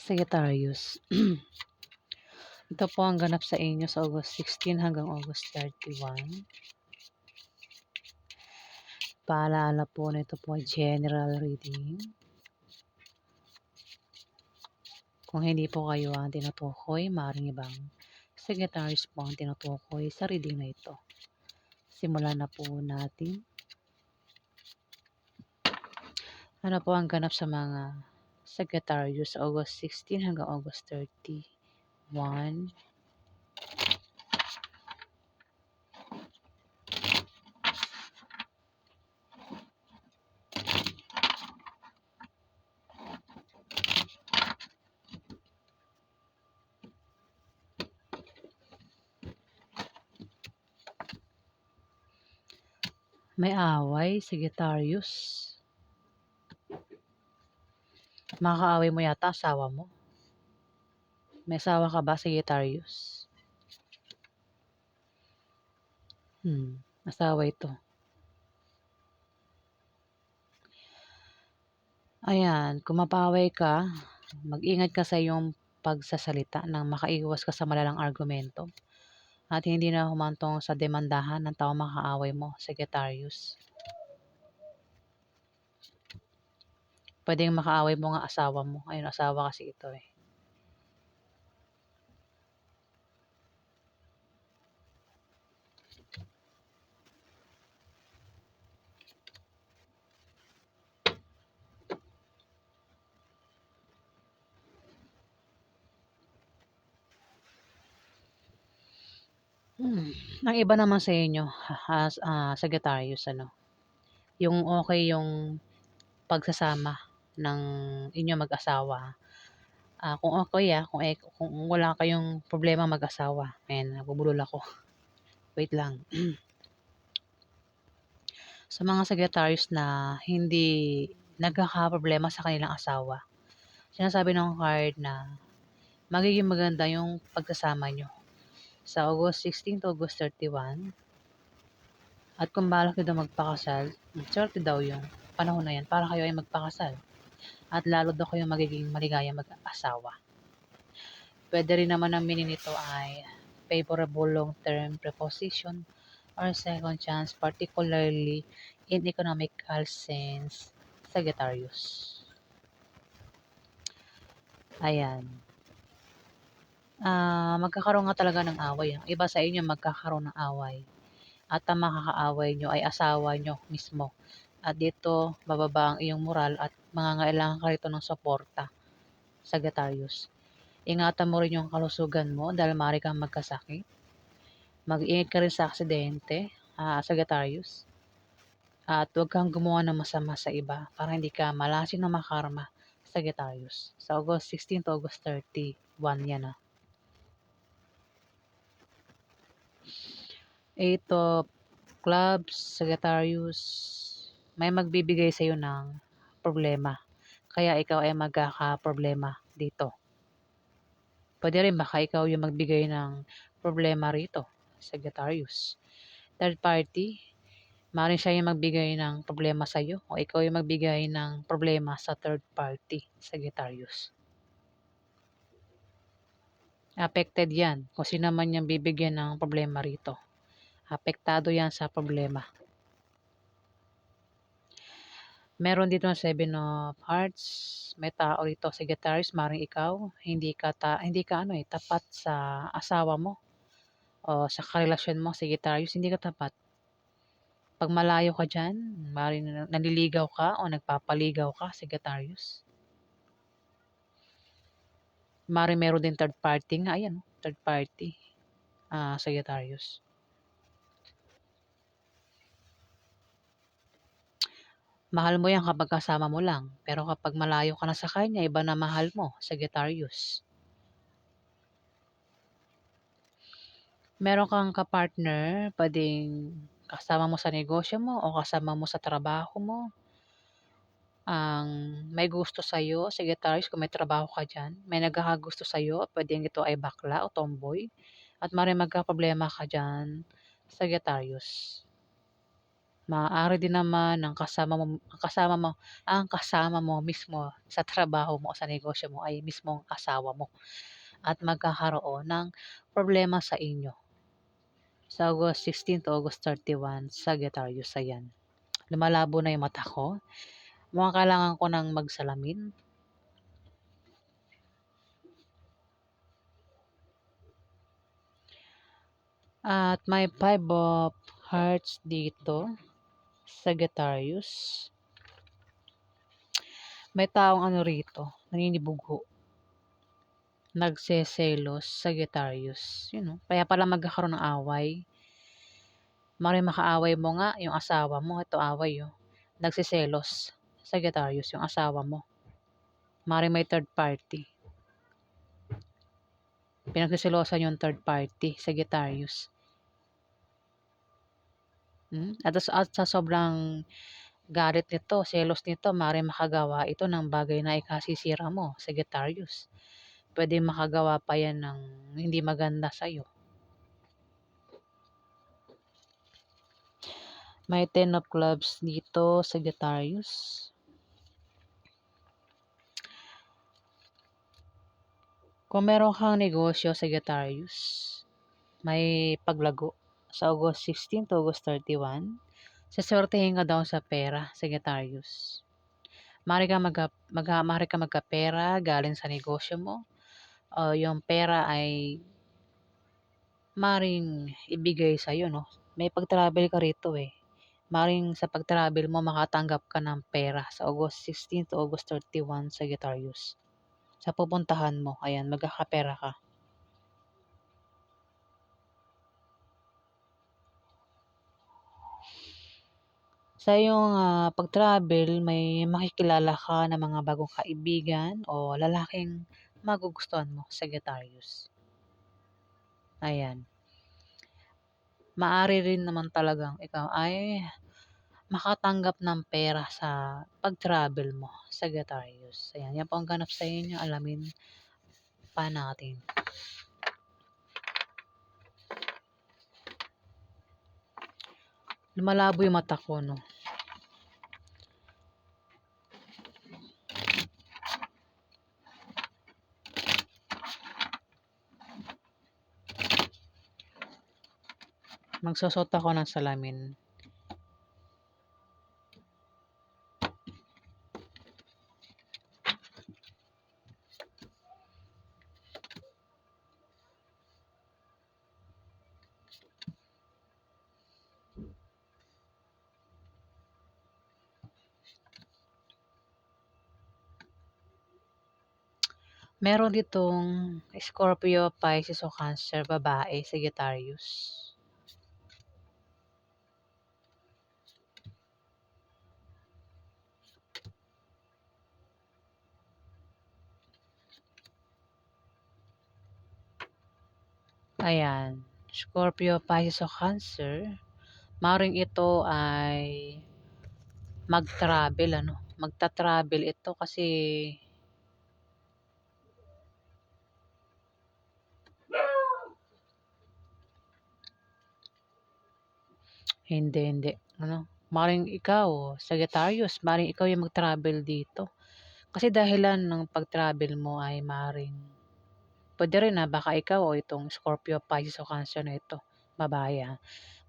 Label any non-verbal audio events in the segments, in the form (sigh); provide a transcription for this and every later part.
Sagittarius. (clears throat) Ito po ang ganap sa inyo sa August 16 hanggang August 31. Paalala po na ito po general reading. Kung hindi po kayo ang tinutukoy, maaaring ibang Sagittarius po ang tinutukoy sa reading na ito. Simulan na po natin. Ano po ang ganap sa mga Sagittarius sa August 16 hanggang August 30? 1, May away, Sagittarius. Makakaaway mo yata asawa mo. May asawa ka ba, Sagittarius? Hmm, asawa ito. Ayan, kung mapaway ka, mag-ingat ka sa iyong pagsasalita nang makaiwas ka sa malalang argumento at hindi na humantong sa demandahan ng tao makaaway mo, Sagittarius. Pwedeng makaaway mo nga asawa mo. Ayun, asawa kasi ito eh. Hmm, ang iba naman sa inyo, as ah, Sagittarius ano, yung okay yung pagsasama ng inyong mag-asawa. Ah, kung okay ah, kung, eh, kung wala kayong problema mag-asawa. Ayan, nabubulol ako. (laughs) Wait lang. (clears throat) sa mga Sagittarius na hindi nagkakaproblema sa kanilang asawa, sinasabi ng card na magiging maganda yung pagsasama nyo sa August 16 to August 31. At kung balak nyo magpakasal, swerte daw yung panahon na yan para kayo ay magpakasal. At lalo daw kayo magiging maligaya mag-asawa. Pwede rin naman ang meaning nito ay favorable long-term preposition or second chance, particularly in economical sense, Sagittarius. Ayan ah, magkakaroon nga talaga ng away. Iba sa inyo magkakaroon ng away. At ang makakaaway nyo ay asawa nyo mismo. At dito, bababa ang iyong moral at mangangailangan ka rito ng suporta. Sagittarius. Ingatan mo rin yung kalusugan mo dahil maaari kang magkasakit. Mag-iingat ka rin sa aksidente, uh, Sagittarius. At huwag kang gumawa ng masama sa iba para hindi ka malasin na makarma, Sagittarius. Sa August 16 to August 31 yan ah. Eight of Clubs, Sagittarius, may magbibigay sa iyo ng problema. Kaya ikaw ay magkaka-problema dito. Pwede rin baka ikaw yung magbigay ng problema rito, Sagittarius. Third party, maaaring siya yung magbigay ng problema sa iyo o ikaw yung magbigay ng problema sa third party, Sagittarius. Affected yan kung sino man yung bibigyan ng problema rito. Apektado yan sa problema. Meron dito ng Seven of Hearts. May tao dito, Sagittarius, maring ikaw, hindi ka, ta, hindi ka ano eh, tapat sa asawa mo o sa karelasyon mo, Sagittarius, hindi ka tapat. Pag malayo ka dyan, maring nanliligaw ka o nagpapaligaw ka, Sagittarius. Mari meron din third party nga, ayan, third party, uh, Sagittarius. Mahal mo yan kapag kasama mo lang, pero kapag malayo ka na sa kanya, iba na mahal mo, Sagittarius. Meron kang kapartner, pwedeng kasama mo sa negosyo mo o kasama mo sa trabaho mo. Ang may gusto sa iyo, Sagittarius, kung may trabaho ka dyan, may nagkakagusto sa iyo, pwedeng ito ay bakla o tomboy. At maring magka-problema ka dyan, Sagittarius Maaari din naman ang kasama mo ang kasama mo ang kasama mo mismo sa trabaho mo o sa negosyo mo ay mismong asawa mo at magkakaroon ng problema sa inyo. Sa August 16 to August 31, Sagittarius, ayan. Lumalabo na yung mata ko. Mukhang kailangan ko ng magsalamin. At may five of hearts dito. Sagittarius. May taong ano rito, naninibugo. Nagseselos, Sagittarius. You know, kaya pala magkakaroon ng away. Mari makaaway mo nga yung asawa mo. Ito away oh. Nagseselos, Sagittarius, yung asawa mo. Mari may third party. Pinagsiselosan yung third party, Sagittarius. Hmm? At, at sa sobrang galit nito, selos nito, mari makagawa ito ng bagay na ikasisira mo, Sagittarius. Pwede makagawa pa yan ng hindi maganda sa'yo. May 10 of clubs dito, Sagittarius. Kung meron kang negosyo, Sagittarius, may paglago sa August 16 to August 31, saswertehin ka daw sa pera, Sagittarius. Mari ka, mag, mag, mari ka magkapera galing sa negosyo mo. O yung pera ay maring ibigay sa iyo, no? May pag-travel ka rito eh. Maring sa pag-travel mo makatanggap ka ng pera sa August 16 to August 31, Sagittarius. Sa pupuntahan mo, ayan, magkakapera ka. Sa iyong ah, pag-travel, may makikilala ka ng mga bagong kaibigan o lalaking magugustuhan mo, Sagittarius. Ayan. Maari rin naman talagang ikaw ay makatanggap ng pera sa pag-travel mo, Sagittarius. Ayan, yan po ang ganap sa inyo. Alamin pa natin. Lumalabo yung mata ko, no? Magsusot ako ng salamin. Meron ditong Scorpio, Pisces o Cancer, babae, Sagittarius. Ayan. Scorpio, Pisces o Cancer. Maring ito ay mag-travel, ano. Magta-travel ito kasi Hindi, hindi. Ano, maring ikaw, Sagittarius, maring ikaw yung mag-travel dito. Kasi dahilan ng pag-travel mo ay maring pwede rin na baka ikaw o itong Scorpio, Pisces o Cancer na ito, babae ha.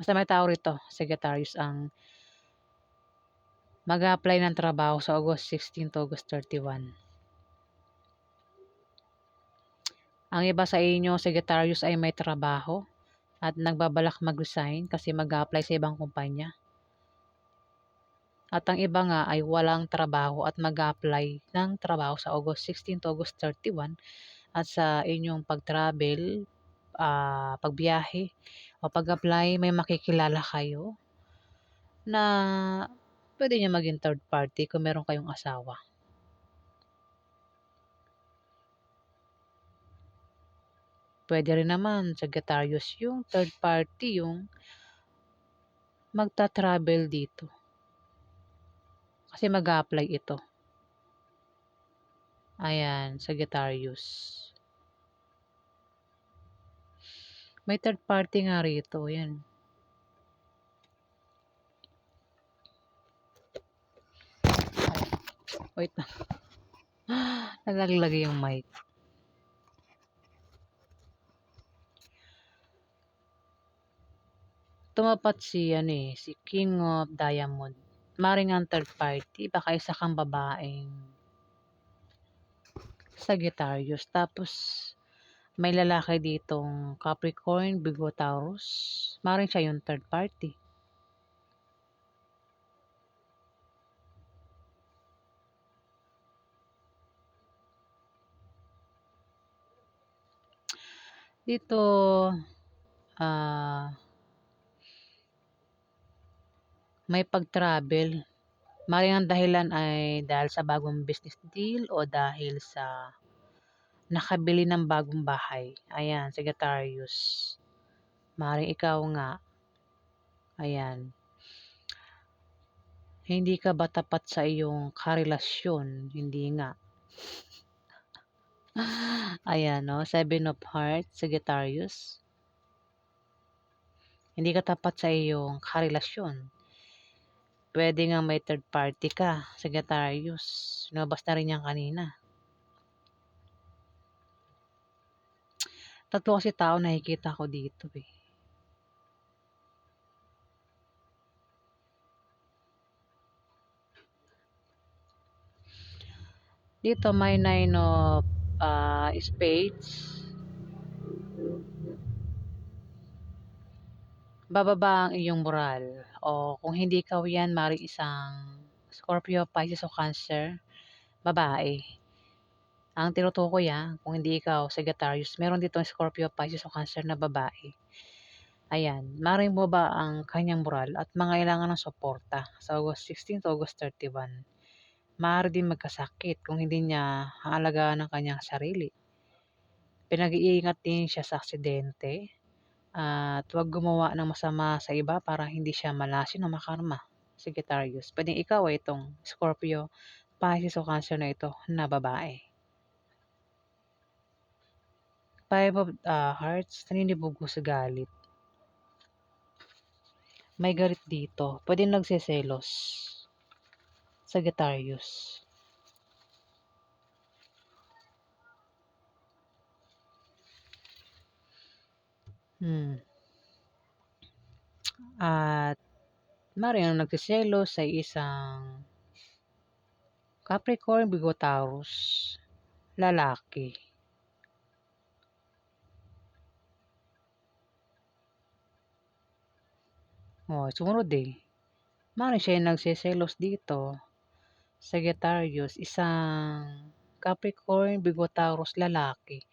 Basta may tao rito, Sagittarius, ang mag-apply ng trabaho sa August 16 to August 31. Ang iba sa inyo, Sagittarius, ay may trabaho at nagbabalak mag-resign kasi mag-apply sa ibang kumpanya. At ang iba nga ay walang trabaho at mag-apply ng trabaho sa August 16 to August 31 at sa inyong pag-travel, uh, pagbiyahe o pag-apply may makikilala kayo na pwede niya maging third party kung meron kayong asawa. pwede rin naman Sagittarius yung third party yung magta-travel dito. Kasi mag-apply ito. Ayan, Sagittarius. May third party nga rito, yan. Ay, wait na. (gasps) Nalaglag yung mic. Tumapat si ano eh, si King of Diamond. Maring ang third party, baka isa kang babaeng Sagittarius. Tapos, may lalaki ditong Capricorn, Virgo, Taurus. Maring siya yung third party. Dito, ah, may pag-travel. Maring ang dahilan ay dahil sa bagong business deal o dahil sa nakabili ng bagong bahay. Ayan, Sagittarius. Maring ikaw nga. Ayan. Hindi ka ba tapat sa iyong karelasyon? Hindi nga. (laughs) Ayan, no? Seven of Hearts, Sagittarius. Hindi ka tapat sa iyong karelasyon. Pwede nga may third party ka, Sagittarius. Lumabas na rin yan kanina. Tatlo kasi tao nakikita ko dito eh. Dito may nine of uh, spades. Bababa ang iyong moral. O kung hindi ikaw yan, maring isang Scorpio, Pisces o Cancer, babae. Ang tinutukoy ah, kung hindi ikaw, Sagittarius, meron dito Scorpio, Pisces o Cancer na babae. Ayan, maring mo ba ang kanyang moral at mangailangan ng suporta sa August 16 to August 31. Maaari din magkasakit kung hindi niya haalagaan ng kanyang sarili. Pinag-iingat din siya sa aksidente at huwag gumawa ng masama sa iba para hindi siya malasin o makarma. Sagittarius, pwedeng ikaw ay itong Scorpio, Pisces o Cancer na ito na babae. Five of uh, Hearts, naninibugo sa galit. May galit dito. Pwede nagsiselos. Sagittarius. Hmm. At maring ang nagsiselos ay isang Capricorn, Virgo, lalaki. Oh, sumunod eh. Maring siya yung nagsiselos dito. Sagittarius, isang Capricorn, Virgo, lalaki.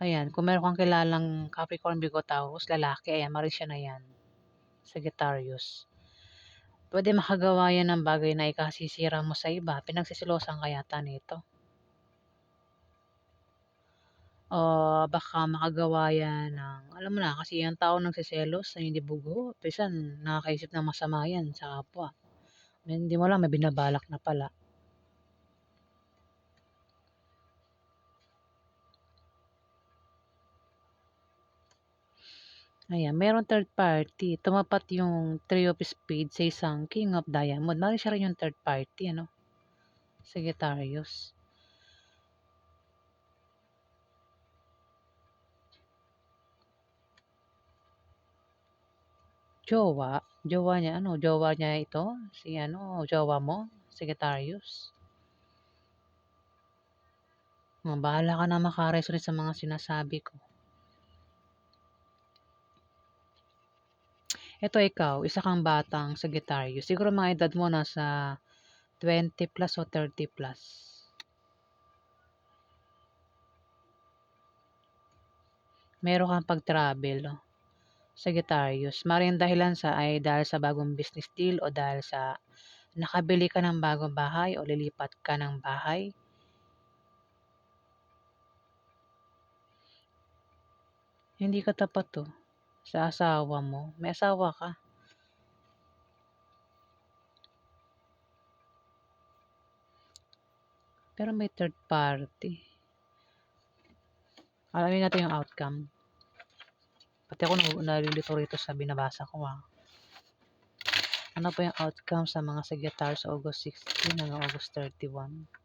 Ayan, kung meron kang kilalang Capricorn, Virgo, Taurus, lalaki, ayan, maring siya na yan. Sagittarius. Pwede makagawa yan ng bagay na ikasisira mo sa iba. Pinagsisilosan ka yata nito. O baka makagawa yan ng, alam mo na, kasi yung tao nagsiselos na hindi bugo, pisan nakakaisip ng masama yan sa kapwa. Hindi mo lang, may binabalak na pala. Ayan, meron third party. Tumapat yung three of spades sa isang king of diamond. Mari siya rin yung third party, ano? Sagittarius. Jowa. Jowa niya, ano? Jowa niya ito? Si ano? Jowa mo? Sagittarius. Oh, bahala ka na makaresonate sa mga sinasabi ko. Ito ikaw, isa kang batang Sagittarius. Siguro mga edad mo nasa 20 plus o 30 plus. Meron kang pag-travel, no? Sagittarius. Maring dahilan sa ay dahil sa bagong business deal o dahil sa nakabili ka ng bagong bahay o lilipat ka ng bahay. Hindi ka tapat to sa asawa mo. May asawa ka. Pero may third party. Alamin natin yung outcome. Pati ako nalilito rito sa binabasa ko ah. Ano po yung outcome sa mga Sagittarius sa August 16 hanggang August 31?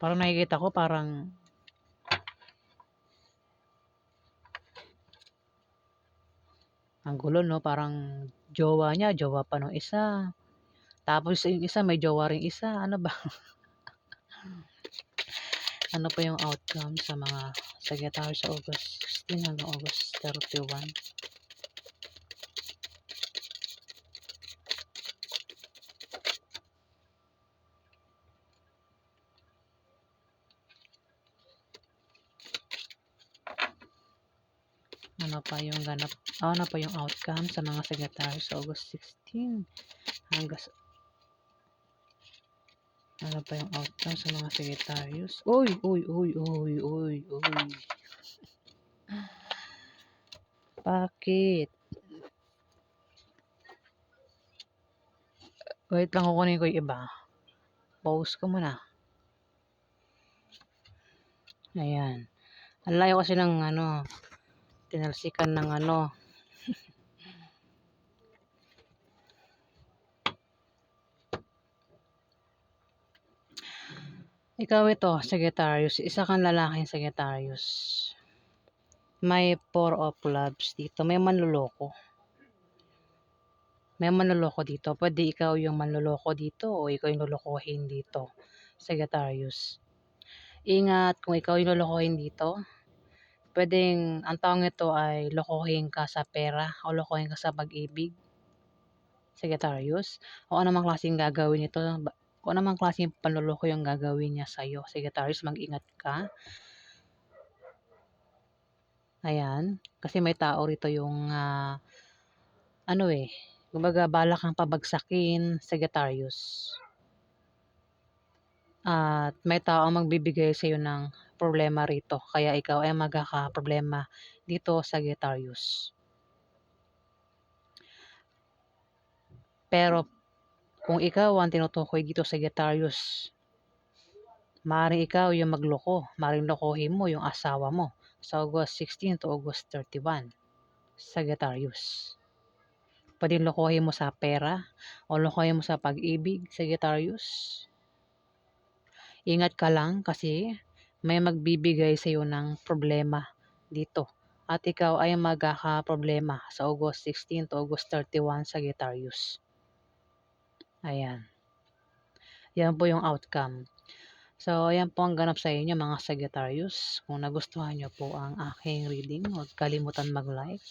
Parang nakikita ko parang ang gulo no, parang jowa niya, jowa pa nung isa. Tapos yung isa may jowa ring isa. Ano ba? (laughs) ano pa yung outcome sa mga Sagittarius sa August 16 hanggang August 31? Ano pa yung ganap, ah, ano pa yung outcome sa mga Sagittarius sa August 16 hanggang ano pa yung outcome sa mga Sagittarius? Uy, uy, uy, uy, uy, uy. Bakit? Wait lang, kukunin ko yung iba. Pause ko muna. Ayan. Ang layo kasi ng ano, tinalsikan ng ano. (laughs) Ikaw ito, Sagittarius. Isa kang lalaking Sagittarius. May four of clubs dito. May manluloko. May manluloko dito. Pwede ikaw yung manluloko dito o ikaw yung lulukohin dito. Sagittarius. Ingat kung ikaw yung lulukohin dito. Pwedeng, ang tawag nito ay lokohin ka sa pera o lokohin ka sa pag-ibig. Sagittarius. O anumang klaseng gagawin nito. ba- Kung anumang klaseng panluloko yung gagawin niya sa'yo. Sagittarius, mag-ingat ka. Ayan. Kasi may tao rito yung, ah, ano eh, kumbaga balak kang pabagsakin, Sagittarius. At may tao ang magbibigay sa iyo ng problema rito. Kaya ikaw ay magkaka-problema dito, Sagittarius. Pero kung ikaw ang tinutukoy dito, Sagittarius, maaaring ikaw yung magloko. Maaaring lokohin mo yung asawa mo sa August 16 to August 31. Sagittarius. Pwedeng lokohin mo sa pera o lokohin mo sa pag-ibig, Sagittarius. Ingat ka lang kasi may magbibigay sa iyo ng problema dito. At ikaw ay magkaka-problema sa August 16 to August 31, Sagittarius. Ayan. Yan po yung outcome. So, ayan po ang ganap sa inyo mga Sagittarius. Kung nagustuhan nyo po ang aking reading, huwag kalimutan mag-like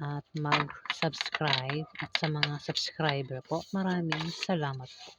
at mag-subscribe. At sa mga subscriber po, maraming salamat po.